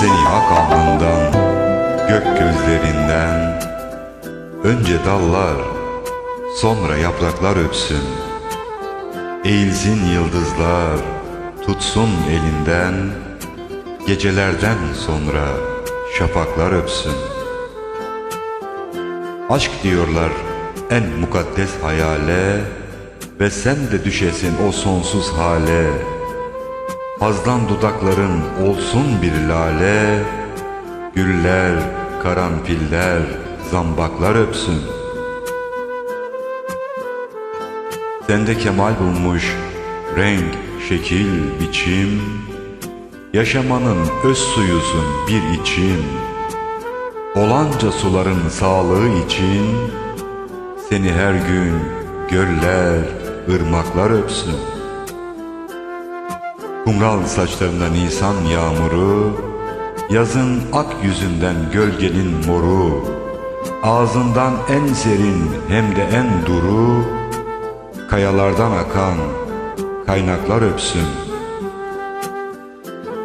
Seni hak alnından, gök gözlerinden Önce dallar, sonra yapraklar öpsün Eğilsin yıldızlar, tutsun elinden. Gecelerden sonra şafaklar öpsün. Aşk diyorlar en mukaddes hayale Ve sen de düşesin o sonsuz hale. Hazdan dudakların olsun bir lale Güller, karanfiller, zambaklar öpsün. Sende kemal bulmuş renk, şekil, biçim Yaşamanın öz suyusun bir içim Olanca suların sağlığı için Seni her gün göller, ırmaklar öpsün Kumral saçlarında nisan yağmuru Yazın ak yüzünden gölgenin moru Ağzından en serin hem de en duru Kayalardan akan kaynaklar öpsün.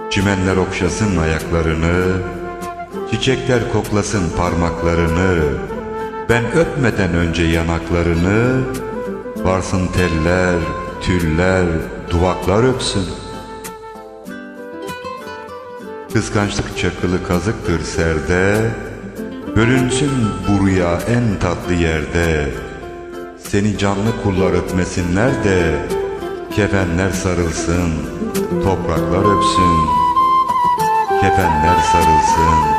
Çimenler okşasın ayaklarını Çiçekler koklasın parmaklarını Ben öpmeden önce yanaklarını Varsın teller, tüller, duvaklar öpsün Kıskançlık çakılı kazıktır serde. Bölünsün bu rüya en tatlı yerde. Seni canlı kullar öpmesinler de Kefenler sarılsın, topraklar öpsün. Kefenler sarılsın.